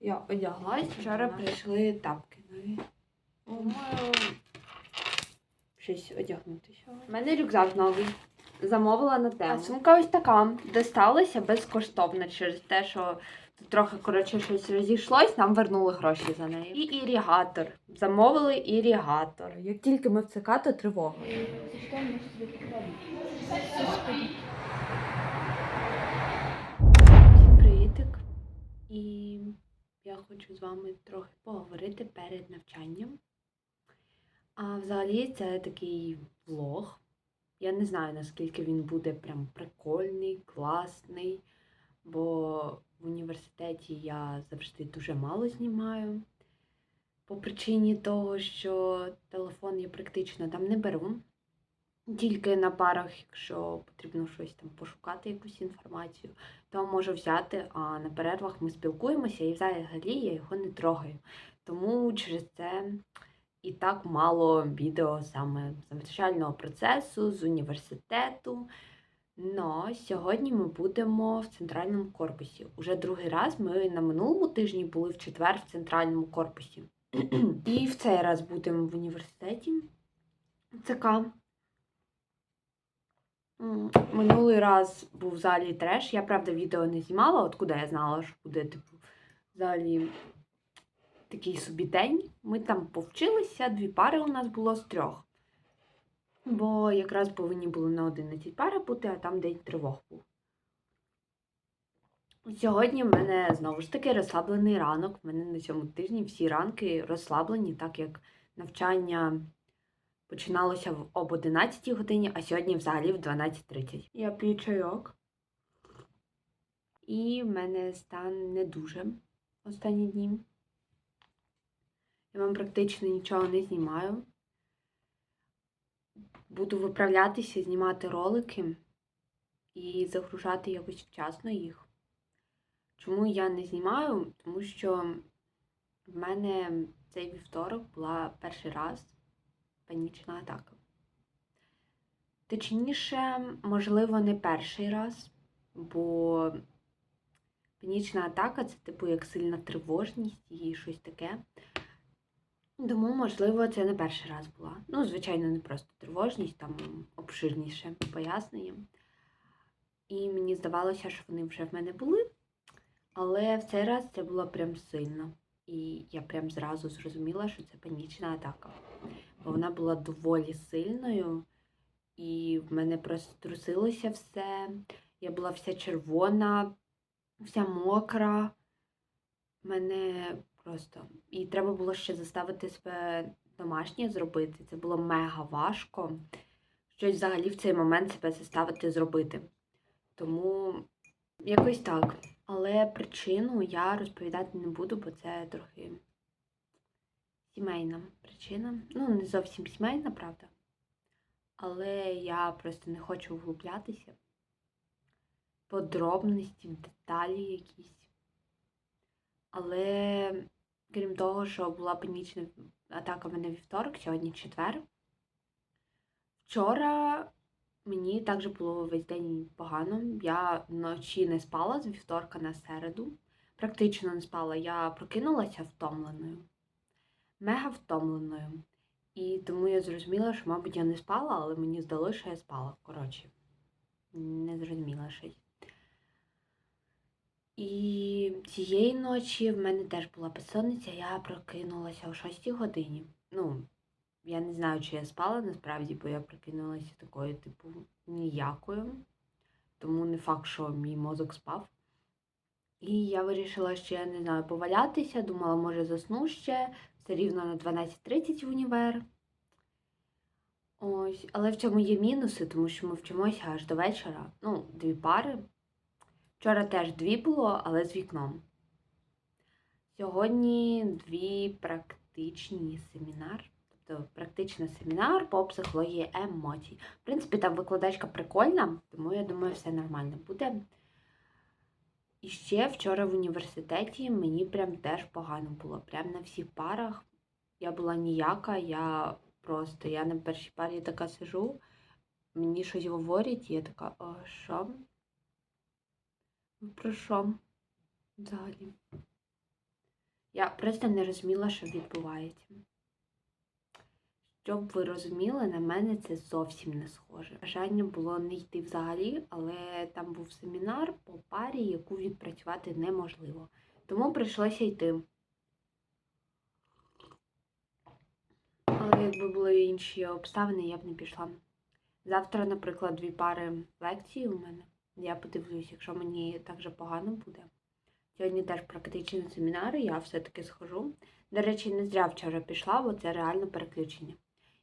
Я одяглась, вчора прийшли тапки нові. Думаю, щось одягнутися. У мене рюкзак новий. Замовила на тему. А сумка ось така. Досталася безкоштовно через те, що тут трохи коротше щось розійшлось, нам вернули гроші за неї. І ірігатор. Замовили ірігатор. Як тільки ми в ЦК, то тривога. Всім привітик. І я хочу з вами трохи поговорити перед навчанням. А взагалі це такий влог. Я не знаю, наскільки він буде прям прикольний, класний, бо в університеті я завжди дуже мало знімаю. По причині того, що телефон я практично там не беру. Тільки на парах, якщо потрібно щось там пошукати, якусь інформацію, то можу взяти, а на перервах ми спілкуємося і взагалі я його не трогаю. Тому через це і так мало відео саме з навчального процесу, з університету. Но сьогодні ми будемо в центральному корпусі. Уже другий раз ми на минулому тижні були в четвер в центральному корпусі. І в цей раз будемо в університеті. ЦК. Минулий раз був в залі треш. Я, правда, відео не знімала, от куди я знала, що буде, типу, в залі такий собі день. Ми там повчилися, дві пари у нас було з трьох. Бо якраз повинні були на 11 пари бути, а там день тривог був. Сьогодні в мене знову ж таки розслаблений ранок. В мене на цьому тижні всі ранки розслаблені, так як навчання починалося в об 11 годині, а сьогодні взагалі в 12.30. Я п'ю чайок. І в мене стан не дуже останні дні. Я вам практично нічого не знімаю. Буду виправлятися, знімати ролики і загружати якось вчасно їх. Чому я не знімаю? Тому що в мене цей вівторок була перший раз панічна атака. Точніше, можливо, не перший раз, бо панічна атака це типу як сильна тривожність і щось таке. Тому, можливо, це не перший раз була. Ну, звичайно, не просто тривожність, там обширніше пояснення. І мені здавалося, що вони вже в мене були, але в цей раз це було прям сильно. І я прям зразу зрозуміла, що це панічна атака. Вона була доволі сильною, і в мене просто трусилося все. Я була вся червона, вся мокра. Мене просто. І треба було ще заставити себе домашнє зробити. Це було мега важко. Щось взагалі в цей момент себе заставити зробити. Тому якось так. Але причину я розповідати не буду, бо це трохи сімейна причина. Ну, не зовсім сімейна, правда. Але я просто не хочу вглублятися. Подробності, деталі якісь. Але крім того, що була панічна атака в мене вівторок, сьогодні четвер. Вчора мені також було весь день погано. Я вночі не спала з вівторка на середу. Практично не спала. Я прокинулася втомленою, мега втомленою. І тому я зрозуміла, що, мабуть, я не спала, але мені здалося, що я спала. Коротше, не зрозуміла щось. І цієї ночі в мене теж була безсонниця, я прокинулася о 6 годині. Ну, я не знаю, чи я спала насправді, бо я прокинулася такою, типу, ніякою. Тому не факт, що мій мозок спав. І я вирішила ще, не знаю, повалятися, думала, може засну ще, все рівно на 12.30 в універ. Ось, але в цьому є мінуси, тому що ми вчимося аж до вечора. Ну, дві пари. Вчора теж дві було, але з вікном. Сьогодні дві практичні семінар. Тобто практичний семінар по психології емоцій. В принципі, там викладачка прикольна, тому я думаю, все нормально буде. І ще вчора в університеті мені прям теж погано було. Прям на всіх парах. Я була ніяка, я просто, я на першій парі така сижу, мені щось говорять, і я така, о, що? Ну, Про що? Взагалі. Я просто не розуміла, що відбувається. Щоб ви розуміли, на мене це зовсім не схоже. Бажання було не йти взагалі, але там був семінар по парі, яку відпрацювати неможливо. Тому прийшлося йти. Але якби були інші обставини, я б не пішла. Завтра, наприклад, дві пари лекцій у мене. Я подивлюсь, якщо мені так же погано буде. Сьогодні теж практичні семінари, я все-таки схожу. До речі, не зря вчора пішла, бо це реально переключення.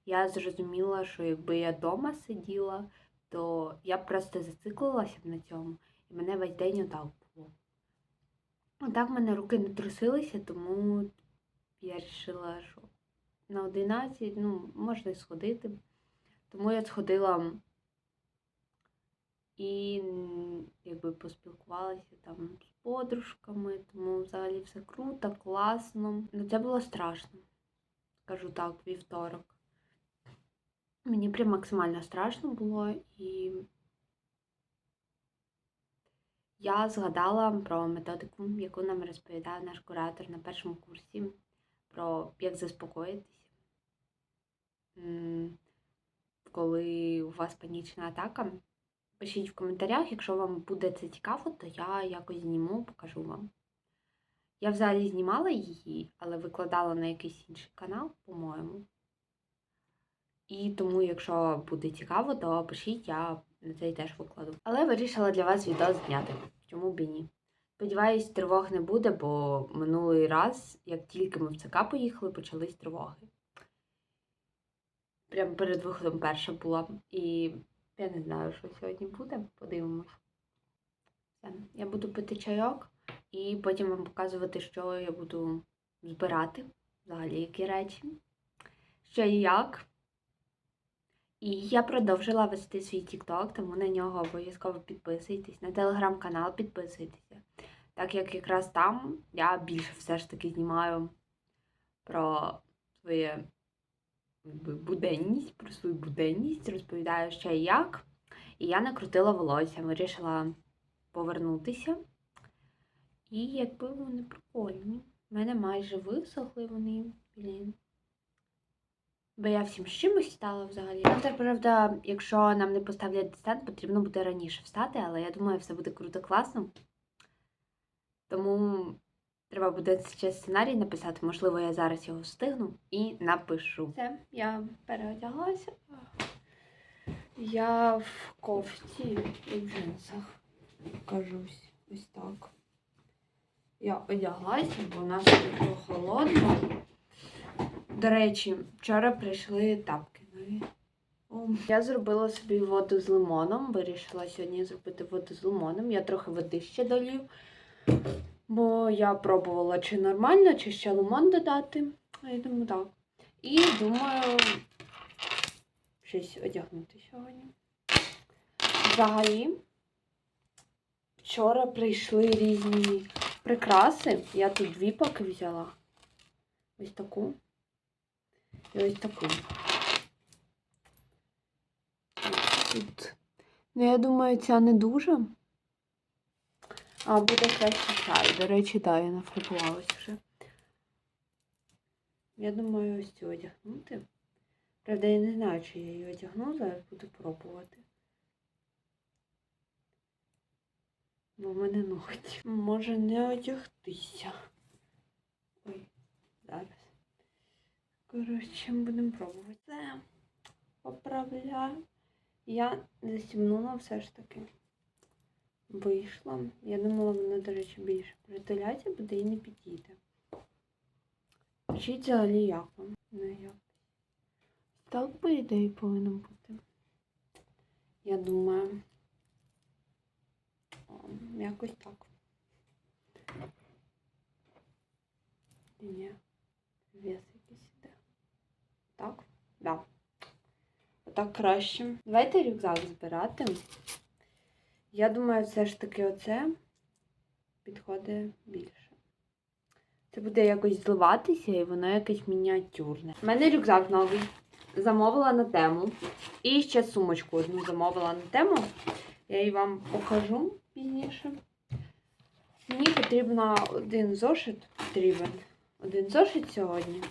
Я зрозуміла, що якби я вдома сиділа, то я б просто зациклилася б на цьому, і мене весь день отак було. Отак в мене руки не трусилися, тому я вирішила, що на 11, ну, можна і сходити. Тому я сходила і якби поспілкувалася там з подружками, тому взагалі все круто, класно. Ну це було страшно. Скажу так, вівторок. Мені прям максимально страшно було і я згадала про методику, яку нам розповідає наш куратор на першому курсі, про як заспокоїтися. Коли у вас панічна атака, пишіть в коментарях, якщо вам буде це цікаво, то я якось зніму, покажу вам. Я взагалі знімала її, але викладала на якийсь інший канал, по-моєму. І тому, якщо буде цікаво, то пишіть, я на цей теж викладу. Але вирішила для вас відео зняти. Чому б і ні? Сподіваюсь, тривог не буде, бо минулий раз, як тільки ми в ЦК поїхали, почались тривоги. Прямо перед виходом перша була. І я не знаю, що сьогодні буде. Подивимось. Я буду пити чайок і потім вам показувати, що я буду збирати. Взагалі, які речі. Що і як. І я продовжила вести свій TikTok, тому на нього обов'язково підписуйтесь. На телеграм-канал підписуйтеся. Так як якраз там я більше все ж таки знімаю про своє буденність, про свою буденність, розповідаю ще як. І я накрутила волосся, вирішила повернутися. І якби вони прикольні. У мене майже висохли вони, блін. Бо я всім з чимось стала взагалі. Завтра, правда, якщо нам не поставлять дистант, потрібно буде раніше встати, але я думаю, все буде круто класно. Тому треба буде ще сценарій написати. Можливо, я зараз його встигну і напишу. Все, я переодяглася. Я в кофті і в джинсах. Кажусь, ось так. Я одяглася, бо у нас тут холодно. До речі, вчора прийшли тапки нові. Я зробила собі воду з лимоном. Вирішила сьогодні зробити воду з лимоном. Я трохи води ще долів, бо я пробувала, чи нормально, чи ще лимон додати. Я думаю, так. І думаю, щось одягнути сьогодні. Взагалі, вчора прийшли різні прикраси. Я тут дві поки взяла. Ось таку. І ось таку. Тут. Ну, я думаю, ця не дуже. А буде краще чай. До речі, так, я нафарбувалась вже. Я думаю, ось цю одягнути. Правда, я не знаю, чи я її одягну, зараз буду пробувати. Бо в мене ногті. Може не одягтися. Ой, зараз. Коротше, будемо пробувати. Це поправляю. Я застібнула все ж таки. Вийшла. Я думала, воно, до речі, більше притуляється, буде і не підійде. Пишіть взагалі як вам. Не як. Так, по ідеї, повинно бути. Я думаю. О, якось так. Ні. Вес якийсь іде. Так? Да. Отак краще. Давайте рюкзак збирати. Я думаю, все ж таки оце підходить більше. Це буде якось зливатися і воно якесь мініатюрне. У мене рюкзак новий. Замовила на тему. І ще сумочку одну замовила на тему. Я її вам покажу пізніше. Мені потрібно один зошит потрібен. один зошит сьогодні.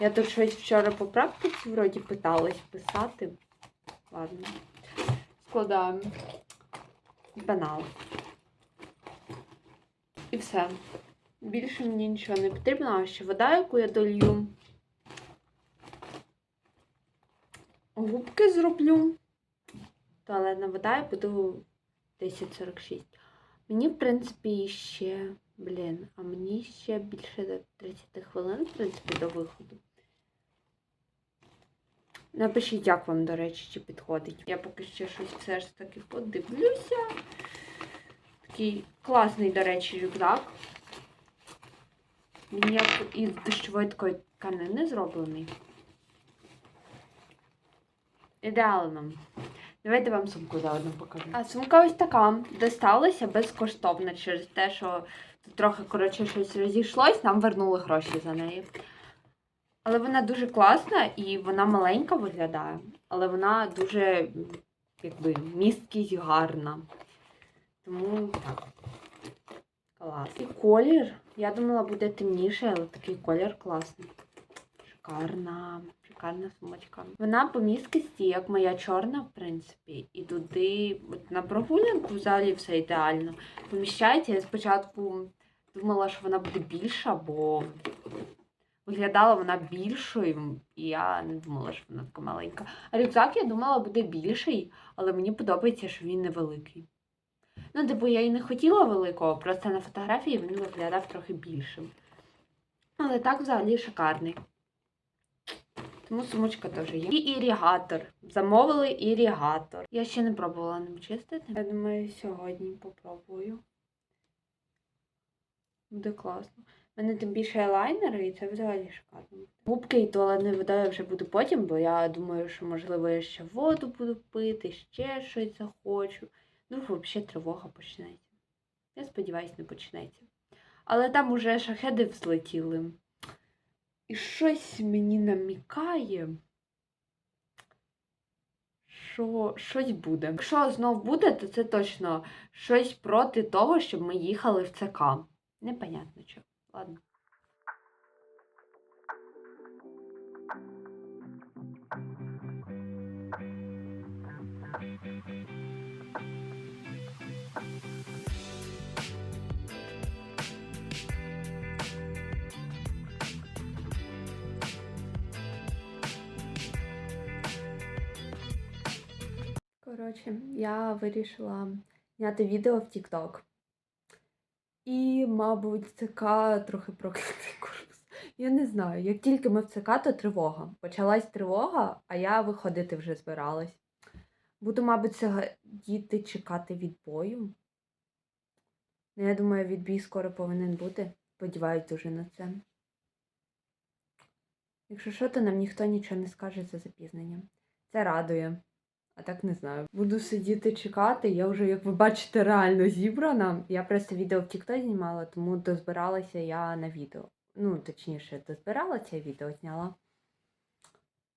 Я тут щось вчора по практиці вроді питалась писати. Ладно. Складаємо. Пенал. І все. Більше мені нічого не потрібно, а ще вода, яку я долью. Губки зроблю. Туалетна вода і буду 1046. Мені, в принципі, ще, блін, а мені ще більше 30 хвилин, в принципі, до виходу. Напишіть, як вам, до речі, чи підходить. Я поки ще щось все ж таки подивлюся. Такий класний, до речі, рюкзак. Він як із дощової такої тканини зроблений. Ідеально. Давайте вам сумку заодно покажу. А сумка ось така. Досталася безкоштовно через те, що трохи, коротше, щось розійшлось, нам вернули гроші за неї. Але вона дуже класна і вона маленька виглядає, але вона дуже, якби, місткість гарна. Тому так. Клас. І колір. Я думала, буде темніше, але такий колір класний. Шикарна, шикарна сумочка. Вона по місткості, як моя чорна, в принципі. І туди, от на прогулянку взагалі все ідеально. Поміщається. Я спочатку думала, що вона буде більша, бо виглядала вона більшою, і я не думала, що вона така маленька. А рюкзак я думала буде більший, але мені подобається, що він невеликий. Ну, типу, я і не хотіла великого, просто на фотографії він виглядав трохи більшим. Але так взагалі шикарний. Тому сумочка теж є. І ірігатор. Замовили ірігатор. Я ще не пробувала ним чистити. Я думаю, сьогодні попробую. Буде класно. Мене тим більше елайнери, і це взагалі шикарно. Губки і туалетною водою я вже буду потім, бо я думаю, що, можливо, я ще воду буду пити, ще щось захочу. Ну, взагалі тривога почнеться. Я сподіваюся, не почнеться. Але там уже шахеди взлетіли. І щось мені намікає, що щось буде. Якщо знов буде, то це точно щось проти того, щоб ми їхали в ЦК. Непонятно що. Ладно. Коротше, я вирішила зняти відео в TikTok. І, мабуть, ЦК трохи проклятий корпус. Я не знаю. Як тільки ми в ЦК, то тривога. Почалась тривога, а я виходити вже збиралась. Буду, мабуть, сидіти чекати відбою. Ну, я думаю, відбій скоро повинен бути. Сподіваюсь дуже на це. Якщо що, то нам ніхто нічого не скаже за запізнення. Це радує. А так не знаю. Буду сидіти чекати. Я вже, як ви бачите, реально зібрана. Я просто відео в TikTok знімала, тому дозбиралася я на відео. Ну, точніше, дозбирала це відео зняла.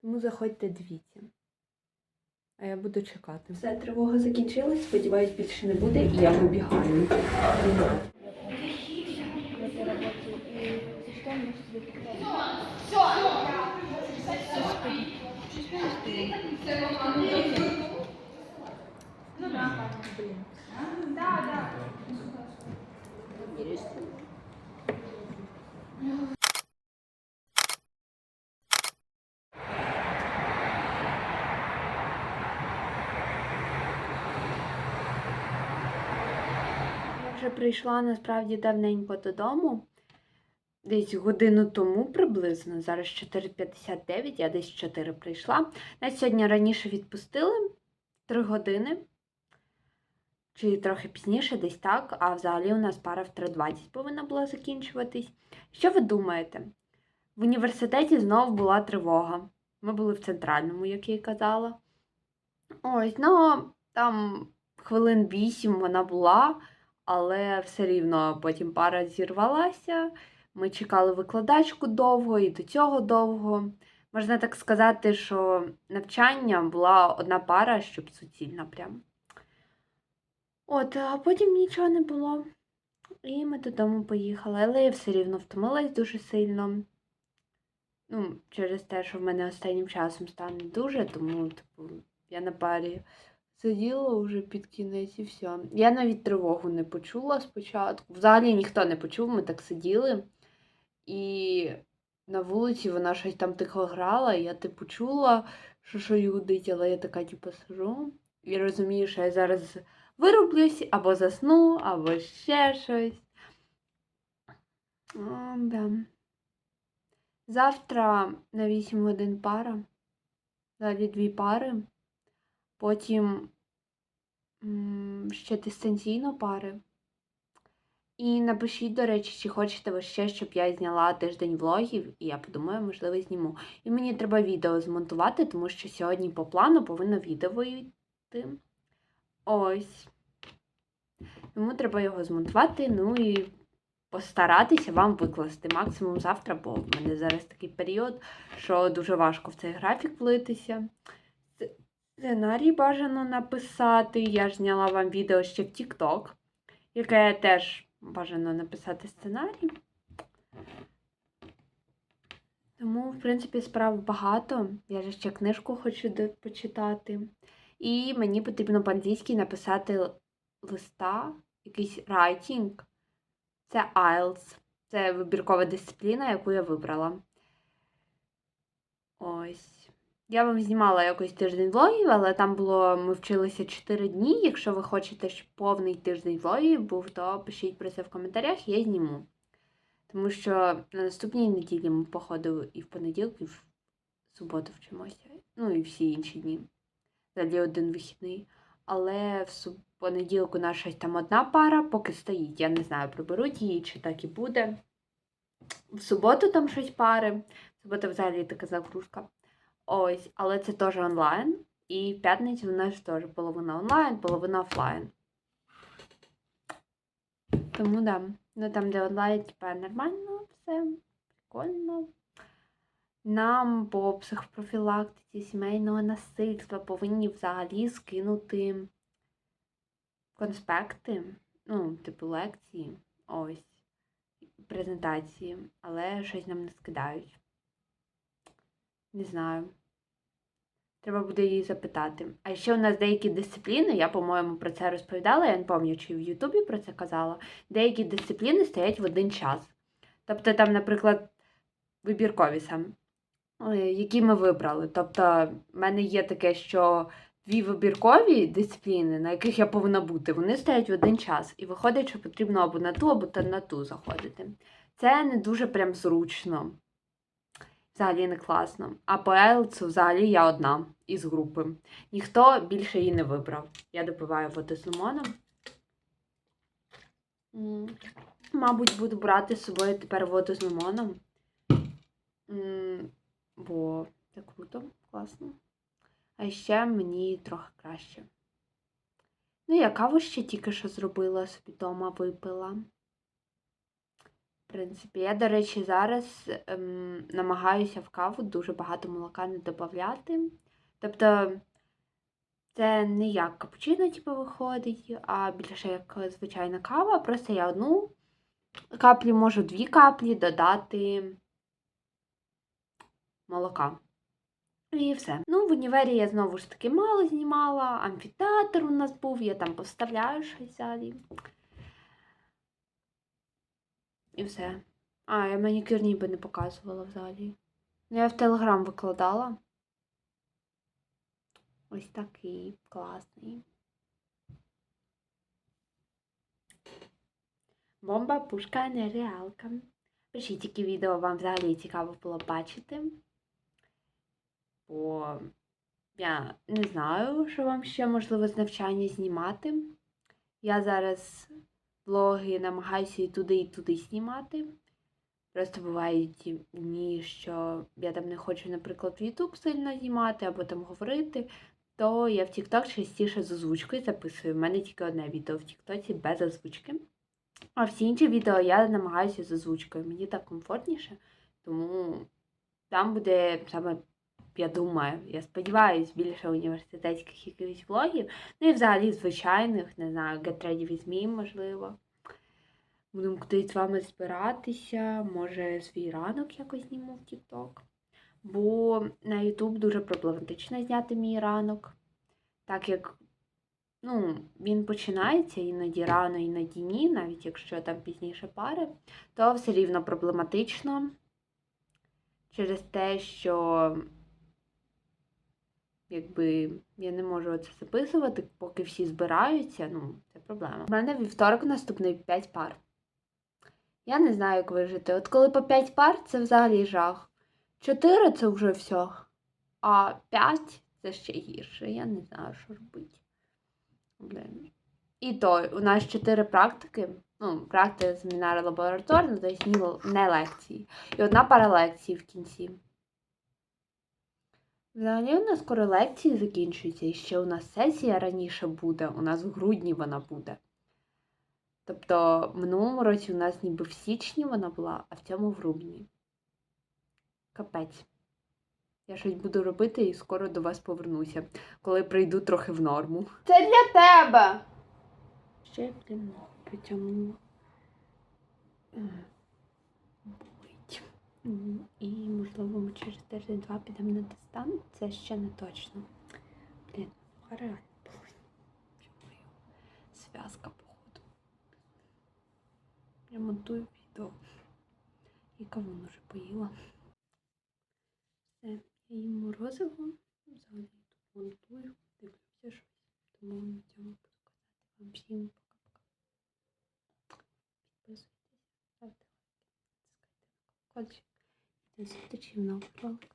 Тому заходьте, дивіться. А я буду чекати. Все, тривога закінчилась, сподіваюсь, більше не буде, і я вибігаю. Я вже прийшла насправді давненько додому. Десь годину тому приблизно, зараз 4.59, я десь 4 прийшла. Нас сьогодні раніше відпустили 3 години, чи трохи пізніше, десь так, а взагалі у нас пара в 3.20 повинна була закінчуватись. Що ви думаєте? В університеті знову була тривога. Ми були в центральному, як я й казала. Ось, ну там хвилин 8 вона була, але все рівно потім пара зірвалася. Ми чекали викладачку довго і до цього довго. Можна так сказати, що навчання була одна пара, щоб суцільна прям. От, а потім нічого не було. І ми додому поїхали, але я все рівно втомилась дуже сильно. Ну, через те, що в мене останнім часом стане дуже, тому, типу, я на парі сиділа вже під кінець і все. Я навіть тривогу не почула спочатку. Взагалі ніхто не почув, ми так сиділи. І на вулиці вона щось там тихо грала, і я типу чула, що що гудить, але я така, типу, сижу і розумію, що я зараз вироблюсь, або засну, або ще щось. О, да. Завтра на 8 годин пара, далі дві пари, потім ще дистанційно пари. І напишіть, до речі, чи хочете ви ще, щоб я зняла тиждень влогів, і я подумаю, можливо, зніму. І мені треба відео змонтувати, тому що сьогодні по плану повинно відео вийти. Ось. Тому треба його змонтувати, ну і постаратися вам викласти максимум завтра, бо в мене зараз такий період, що дуже важко в цей графік влитися. Сценарій бажано написати. Я ж зняла вам відео ще в TikTok, яке теж бажано написати сценарій. Тому, в принципі, справ багато. Я ж ще книжку хочу почитати. І мені потрібно по-англійськи написати листа, якийсь райтінг. Це IELTS. Це вибіркова дисципліна, яку я вибрала. Ось. Я вам знімала якось тиждень влогів, але там було, ми вчилися 4 дні. Якщо ви хочете, щоб повний тиждень влогів був, то пишіть про це в коментарях, я зніму. Тому що на наступній неділі ми, походу, і в понеділок, і в суботу вчимося. Ну і всі інші дні. Далі один вихідний. Але в суб- понеділок у нас щось там одна пара, поки стоїть. Я не знаю, приберуть її, чи так і буде. В суботу там щось пари. В Субота взагалі така загрузка. Ось, але це теж онлайн. І в п'ятницю у нас теж половина онлайн, половина офлайн. Тому да. Ну там, де онлайн, типа нормально, все, прикольно. Нам по психопрофілактиці сімейного насильства повинні взагалі скинути конспекти, ну, типу лекції, ось, презентації, але щось нам не скидають. Не знаю. Треба буде її запитати. А ще у нас деякі дисципліни, я, по-моєму, про це розповідала, я не пам'ятаю, чи в Ютубі про це казала. Деякі дисципліни стоять в один час. Тобто, там, наприклад, вибіркові саме, які ми вибрали. Тобто, в мене є таке, що дві вибіркові дисципліни, на яких я повинна бути, вони стоять в один час. І виходить, що потрібно або на ту, або на ту заходити. Це не дуже прям зручно. Взагалі не класно. А IELTS взагалі я одна із групи. Ніхто більше її не вибрав. Я допиваю воду з лимоном. Мабуть, буду брати з собою тепер воду з лимоном. Бо це круто, класно. А ще мені трохи краще. Ну, я каву ще тільки що зробила, собі вдома випила. Принципі, я, до речі, зараз ем, намагаюся в каву дуже багато молока не додати. Тобто, це не як капучино, типу, виходить, а більше як звичайна кава. Просто я одну каплю, можу дві каплі додати молока. І все. Ну, в універі я знову ж таки мало знімала, амфітеатр у нас був, я там поставляю щось взагалі. І все. А, я манікюр ніби не показувала взагалі. Ну, я в Телеграм викладала. Ось такий класний. Бомба, пушка, нереалка. Пишіть, які відео вам взагалі цікаво було бачити. Бо я не знаю, що вам ще можливо з навчання знімати. Я зараз влоги намагаюся і туди, і туди знімати. Просто бувають дні, що я там не хочу, наприклад, в YouTube сильно знімати або там говорити, то я в TikTok частіше з озвучкою записую. У мене тільки одне відео в TikTok без озвучки. А всі інші відео я намагаюся з озвучкою. Мені так комфортніше, тому там буде саме, я думаю, я сподіваюся, більше університетських якихось влогів. Ну і взагалі звичайних, не знаю, Ready With можливо. Будемо кудись з вами збиратися. Може, свій ранок якось зніму в TikTok. Бо на YouTube дуже проблематично зняти мій ранок. Так як ну, він починається іноді рано, іноді ні, навіть якщо там пізніше пари, то все рівно проблематично через те, що якби я не можу це записувати, поки всі збираються, ну, це проблема. У мене вівторок наступний 5 пар. Я не знаю, як вижити. От коли по 5 пар, це взагалі жах. 4 це вже все. А 5 це ще гірше. Я не знаю, що робити. Блин. І то, у нас 4 практики. Ну, практика семінар лабораторна, тобто не лекції. І одна пара лекцій в кінці. Взагалі у нас скоро лекції закінчуються, і ще у нас сесія раніше буде, у нас в грудні вона буде. Тобто в минулому році у нас ніби в січні вона була, а в цьому в грудні. Капець. Я щось буду робити і скоро до вас повернуся, коли прийду трохи в норму. Це для тебе. Ще, блін, по цьому е, болить. М, І, можливо, ми через тиждень-два підемо на дистант. Це ще не точно. Блін, реально. Зв'язка, походу. Я монтую відео. І кавун уже поїла. Все, я їм морозиво. Взагалі тут монтую, дивлюся щось. Тому на цьому буду казати вам всім пока-пока. Підписуйтесь, ставте лайки, натискайте на колокольчик. І до зустрічі в нових роликах.